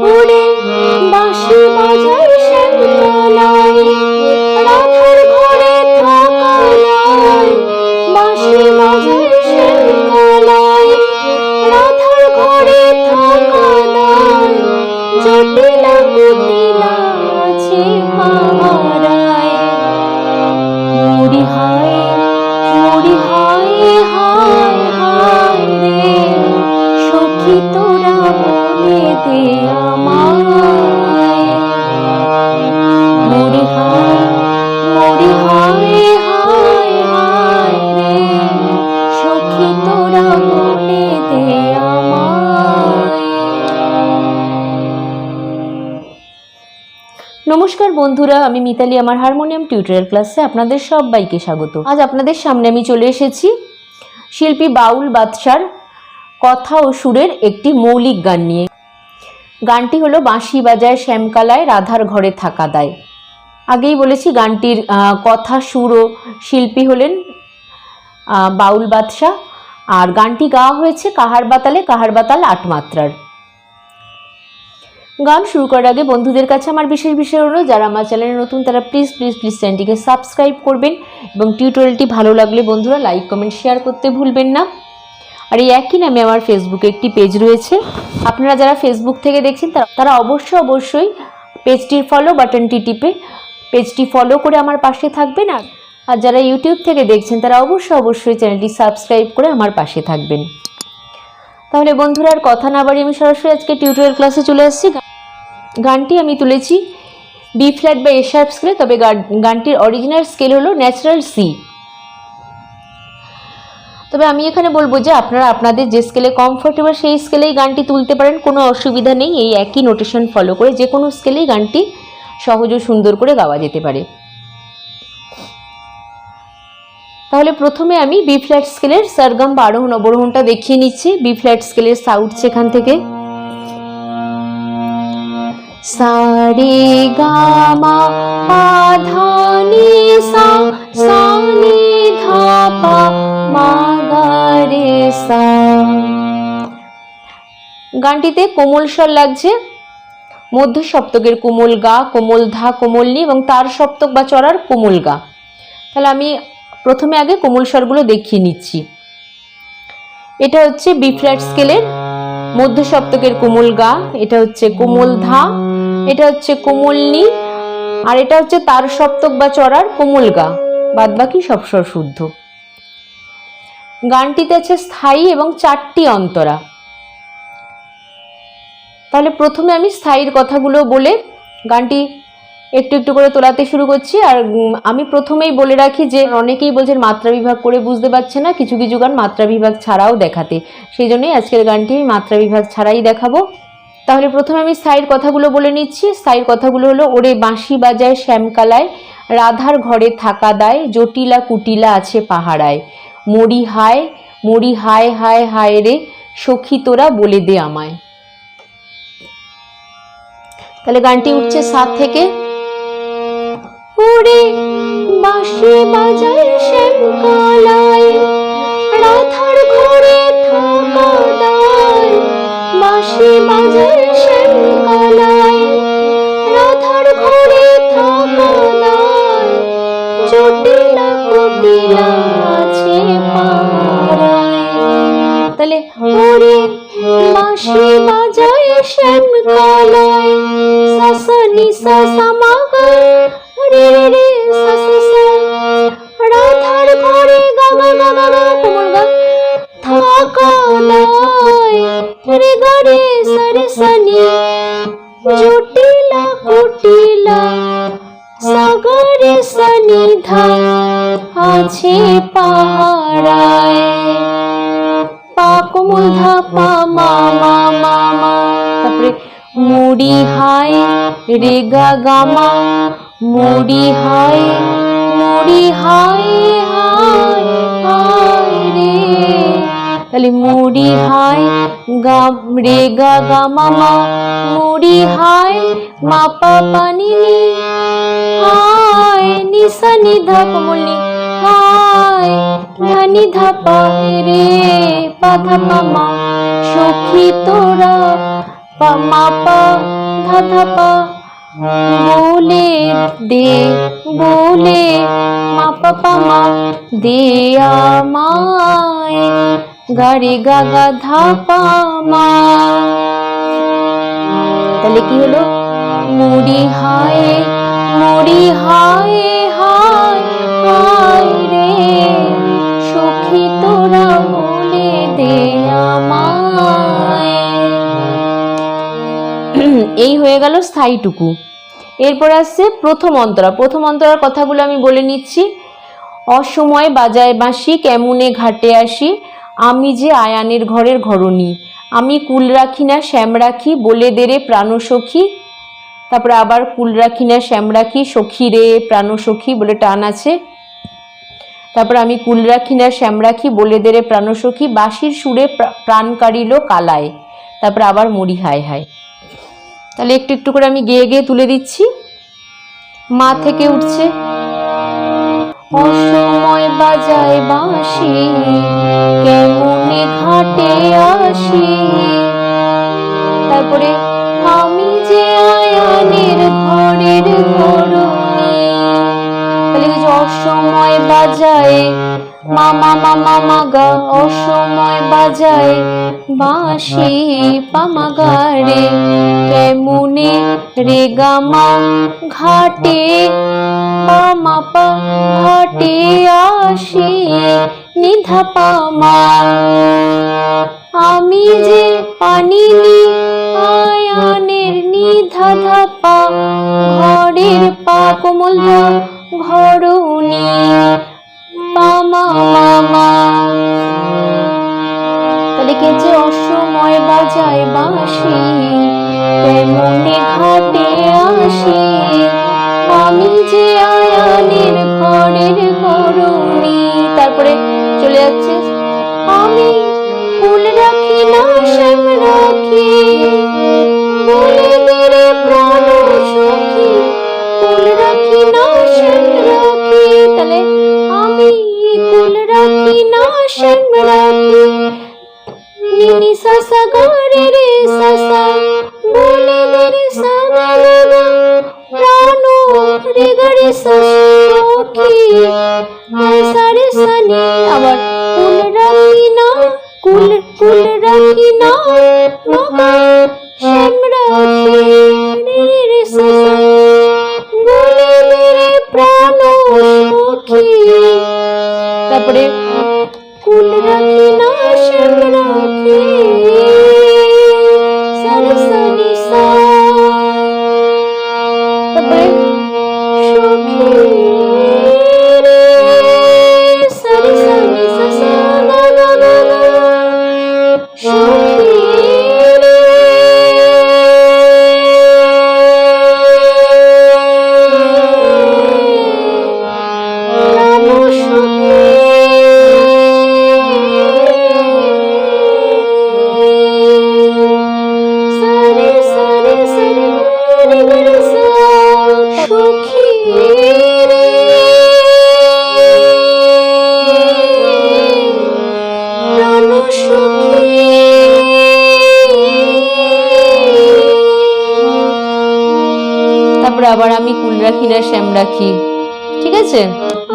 উড়ে বাঁশি বাজায় শ্যামকালায় রাধার ঘরে থাকা বাঁশি বাজায় শ্যামকালায় রাধার ঘরে থাকা যায় জটিলা কুটিলা বলে দে আমায়। মুড়ি হায় মুড়ি হায় হায় হায় রে। সখী তোরা বলে দে নমস্কার বন্ধুরা, আমি মিতালি, আমার হারমোনিয়াম টিউটোরিয়াল ক্লাসে আপনাদের সবাইকে স্বাগত। আজ আপনাদের সামনে আমি চলে এসেছি শিল্পী বাউল বাদশার কথা ও সুরের একটি মৌলিক গান নিয়ে। গানটি হলো বাঁশি বাজায় শ্যামকালায়, রাধার ঘরে থাকা দায়। আগেই বলেছি গানটির কথা সুর ও শিল্পী হলেন বাউল বাদশাহ। আর গানটি গাওয়া হয়েছে কাহার বাতালে, কাহার বাতাল আট মাত্রার গান শুরু করার আগে বন্ধুদের কাছে আমার বিশেষ বিশেষ অনুরোধ, যারা আমার চ্যানেলে নতুন তারা প্লিজ প্লিজ প্লিজ চ্যানেলটিকে সাবস্ক্রাইব করবেন এবং টিউটোরিয়ালটি ভালো লাগলে বন্ধুরা লাইক কমেন্ট শেয়ার করতে ভুলবেন না। আর এই একই নামে আমার ফেসবুকে একটি পেজ রয়েছে। আপনারা যারা ফেসবুক থেকে দেখছেন, তারা- অবশ্যই অবশ্যই পেজটির ফলো বাটনটি টিপে পেজটি ফলো করে আমার পাশে থাকবেন। আর আর যারা ইউটিউব থেকে দেখছেন, তারা অবশ্যই অবশ্যই চ্যানেলটি সাবস্ক্রাইব করে আমার পাশে থাকবেন। তাহলে বন্ধুরা, আর কথা না বাড়ি আমি সরাসরি আজকে টিউটোরিয়াল ক্লাসে চলে আসছি গানটি আমি তুলেছি বি ফ্ল্যাট বা এ শার্প স্কেলে তবে গানটির অরিজিনাল স্কেল হলো ন্যাচারাল সি তবে আমি এখানে বলব যে আপনারা আপনাদের যে স্কেলে কমফোর্টেবল সেই স্কেলেই গানটি তুলতে পারেন, কোনো অসুবিধা নেই, এই একই নোটেশন ফলো করে যে কোনো স্কেলেই গানটি সহজ ও সুন্দর করে গাওয়া যেতে পারে। তাহলে প্রথমে আমি বি ফ্ল্যাট স্কেলের সরগম বা আরোহণ অবরোহণটা দেখিয়ে নিচ্ছি। বি ফ্ল্যাট স্কেলের সাউথ সেখান থেকে? সারে গামা সা সানি ধাপা মাগারে সা গানটিতে কোমল স্বর লাগছে। মধ্য সপ্তকের কোমল গা, কোমল ধা, কোমল নি এবং তার সপ্তক বা চড়ার কোমল গা। তাহলে আমি প্রথমে আগে কোমল স্বরগুলো দেখিয়ে নিচ্ছি। এটা হচ্ছে বি ফ্ল্যাট স্কেলের মধ্য সপ্তকের কোমল গা, এটা হচ্ছে কোমল ধা, এটা হচ্ছে কোমল নি আর এটা হচ্ছে তার সপ্তক বা চড়ার কোমল গা। বাদ বাকি সব স্বর শুদ্ধ। গানটিতে আছে স্থায়ী এবং চারটি অন্তরা। তাহলে প্রথমে আমি স্থায়ীর কথাগুলো বলে গানটি একটু একটু করে তোলাতে শুরু করছি। আর আমি প্রথমেই বলে রাখি যে, অনেকেই বলছেন মাত্রা বিভাগ করে বুঝতে পারছে না, কিছু কিছু গান মাত্রা বিভাগ ছাড়াও দেখাতে। সেই জন্যই আজকের গানটি আমি মাত্রা বিভাগ ছাড়াই দেখাবো। তাহলে প্রথমে আমি স্থায়ীর কথাগুলো বলে নিচ্ছি। স্থায়ীর কথাগুলো হলো, ওরে বাঁশি বাজায় শ্যামকালায়, রাধার ঘরে থাকা দায়, জটিলা কুটিলা আছে পাহারায়। মরি হায় মরি হায় হায় হায় রে, সখী তোরা বলে দে আমায়। তাহলে গানটি উঠছে সাত থেকে। উড়ে বাঁশি বাজায় শ্যামকালায় রাধার ঘরে থাকা দায় বাঁশি বাজায় শ্যামকালায় রাধার ঘরে থাকা দায় তাহলে ওরে বাঁশি বাজায় শ্যামকালায় সাসনি সাসামাগা রে রে রে সাসা রাধার ঘরে গাগা গাগা গা কোমল গা রে গা রে সারে সানি জটিলা কুটিলা সাগরে সনিধা আছে পা কোমল ধা পা মা মা মা মা। তারপরে মুড়ি হাই রে গা গা, মা। মুড়ি হাই মুড়ি হাই হাই হাই রে। তাহলে মুড়ি হাই গা, রে গা গা, মা মা। মুড়ি হাই মা, পা পা, নি নি। হাই নি সা নি। কোমল নি হাই ধানি ধাপা রে পা ধা সখী তোরা পা মা পা ধা ধা পা। বলে দে বলে মা পা পা মা, দে আমায় গারে গা গা ধা পা মা। তাহলে কি হলো? মুড়ি হায় হয়ে গেল স্থায়ীটুকু। এরপর আসছে প্রথম অন্তরা। প্রথম অন্তরার কথাগুলো আমি বলে নিচ্ছি। অসময় বাজায় বাঁশি, কেমনে ঘাটে আসি? আমি যে আয়ানের ঘরের ঘরণী। আমি কুল রাখি না, শ্যাম রাখি, বলে দে রে প্রাণসখী তারপরে আবার কুল রাখি না, শ্যাম রাখি, সখী রে প্রাণসখী বলে টান আছে। তারপরে আমি কুল রাখি না, শ্যাম রাখি, বলে দে রে প্রাণসখী বাঁশির সুরে প্রা- প্রাণ কাড়িল কালায় তারপরে আবার মরি হায় হায়। তাহলে একটু একটু করে আমি গেয়ে গেয়ে তুলে দিচ্ছি। মা থেকে উঠছে। অসময় বাজায় বাঁশি, কেমনে ঘাটে আসি? তারপরে আমি যে আয়ানের ঘরের ঘরণী, তাহলে কিছু অসময় বাজায় মামা মামা মাগা অসময় বাজায় বাঁশি পামাগারে। কেমনে রে গামা ঘাটে, পামা, পা, ঘাটে আসি নিধা পামা। আমি যে পানিনি আয়ানের নিধা ধাপা, ঘরের পা কোমল ধা ঘরণী মামা। তাহলে কে অসময় বাজায় বাঁশি তেমনি ঘাটে আসি। আমি যে আয়ানের ঘরের ঘরণী, তারপরে চলে যাচ্ছে। আমি ফুল রাখি না, শ্যাম রাখি। বলে ফুল রাখি না, শ্যাম রাখি। তাহলে ফুল রাখি না শ্যাম রাখি নিনি সাসা গরে রে সাসা বলে দে রে সানা প্রাণ রে গরে সখী সারে সানি আবার কুল রাখি না, কুল কুল রাখি না শ্যাম রাখি শ্যাম রাখি। ঠিক আছে?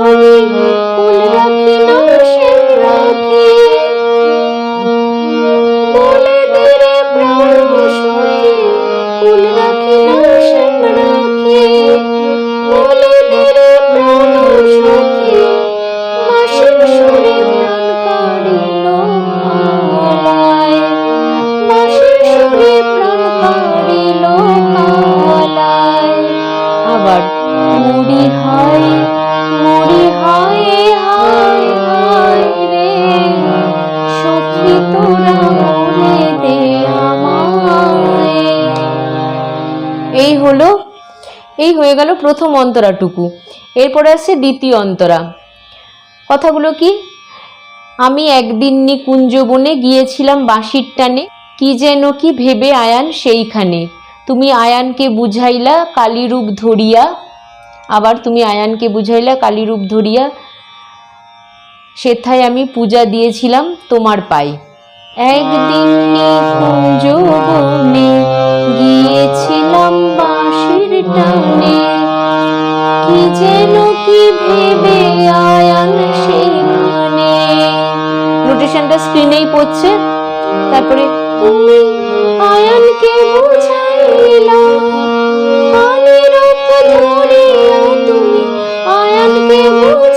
আমি রাখি না। হয়ে গেল প্রথম অন্তরাটুকু। এরপরে আসছে দ্বিতীয় অন্তরা। কথাগুলো কি? আমি একদিন নি কুঞ্জবনে গিয়েছিলাম বাঁশির টানে, কি যেন কি ভেবে আয়ান সেইখানে। তুমি আয়ানকে বুঝাইলা কালীরূপ ধরিয়া, আবার তুমি আয়ানকে বুঝাইলা কালীরূপ ধরিয়া, সেথায় আমি পূজা দিয়েছিলাম তোমার পায়ে। একদিন নিকুঞ্জ বনে গিয়েছিলাম বাঁশির টানে। কি যেন কি ভেবে আয়ান সেখানে নোটেশনটা স্ক্রিনেই পড়ছে। তারপরে, তুমি আয়ানকে বুঝাইলা, পানির রূপ ধরিয়া তুমি আয়ানকে বুঝাইলা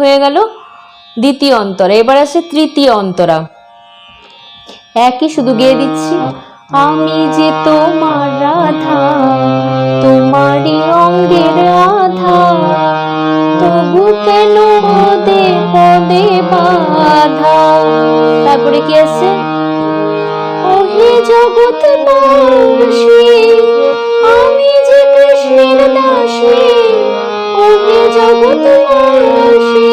হয়ে গেল দ্বিতীয় অন্তরা। এবার আছে তৃতীয় অন্তরা। একই শুধু গেয়ে দিচ্ছি। আমি যে তোমার রাধা, তোমারই অঙ্গের আধা, তবু কেন পদে পদে বাধা? তারপরে কি আছে ওহে জগৎ বাসী আমি যে কৃষ্ণের দাসী ওহে জগৎ বাসী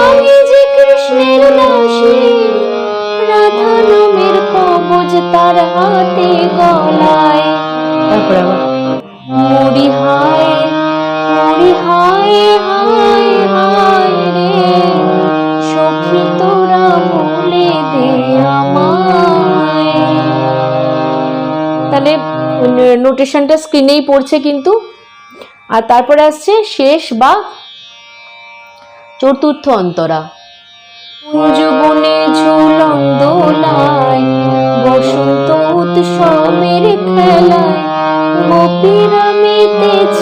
আমি যে কৃষ্ণের দাসী রাধা নামের কবজ তার হাতে গলায়। তারপরে আবার। মুড়ি হায় মুড়ি হায় হায় হায় রে। সখী তোরা বলে দে আমায়। তাহলে নোটেশনটা স্ক্রিনেই পড়ছে কিন্তু। আর তারপরে আসছে শেষ বা চতুর্থ অন্তরা। কুঞ্জবনে ঝুলন দোলায় বসন্ত উৎসবের খেলায়, গোপীরা মেতেছিল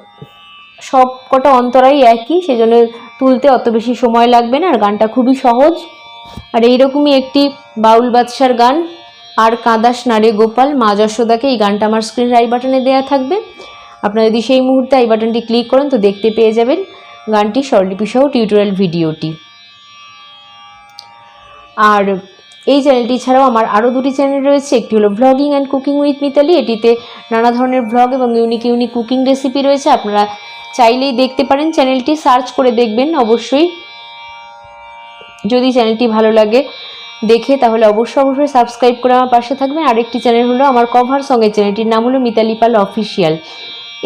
সব কটা অন্তরাই একই, সেজন্য তুলতে অত বেশি সময় লাগবে না, আর গানটা খুবই সহজ। আর এইরকমই একটি বাউল বাদশার গান, আর কাঁদাস নারে গোপাল, মা যশোদাকে এই গানটা আমার স্ক্রিন আই বাটনে দেওয়া থাকবে। আপনারা যদি সেই মুহূর্তে আই বাটনটি ক্লিক করেন, তো দেখতে পেয়ে যাবেন গানটি স্বরলিপি সহ টিউটোরিয়াল ভিডিওটি আর এই চ্যানেলটি ছাড়াও আমার আরও দুটি চ্যানেল রয়েছে। একটি হলো vlogging and cooking with Mitali এটিতে নানা ধরনের ভ্লগ এবং ইউনিক ইউনিক কুকিং রেসিপি রয়েছে। আপনারা চাইলেই দেখতে পারেন। চ্যানেলটি সার্চ করে দেখবেন অবশ্যই। যদি চ্যানেলটি ভালো লাগে দেখে, তাহলে অবশ্যই অবশ্যই সাবস্ক্রাইব করে আমার পাশে থাকবেন। আরেকটি চ্যানেল হলো আমার কভার সঙ্গের চ্যানেলটির নাম হলো মিতালি পাল অফিসিয়াল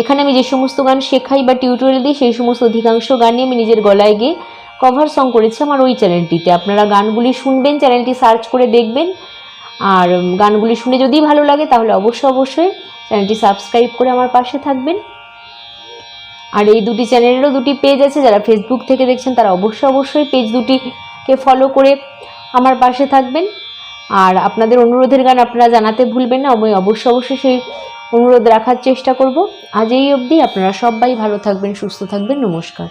এখানে আমি যে সমস্ত গান শেখাই বা টিউটোরিয়াল দিই, সেই সমস্ত অধিকাংশ গানই আমি নিজের গলায় গিয়ে কভার সং করেছি আমার ওই চ্যানেলটিতে আপনারা গানগুলি শুনবেন চ্যানেলটি সার্চ করে দেখবেন। আর গানগুলি শুনে যদি ভালো লাগে, তাহলে অবশ্যই অবশ্যই চ্যানেলটি সাবস্ক্রাইব করে আমার পাশে থাকবেন। আর এই দুটি চ্যানেলেরও দুটি পেজ আছে, যারা ফেসবুক থেকে দেখছেন, তারা অবশ্যই অবশ্যই পেজ দুটিকে ফলো করে আমার পাশে থাকবেন। আর আপনাদের অনুরোধের গান আপনারা জানাতে ভুলবেন না, আমি অবশ্যই অবশ্যই সেই অনুরোধ রাখার চেষ্টা করব। আজ এই অবধি, আপনারা সবাই ভালো থাকবেন, সুস্থ থাকবেন, নমস্কার।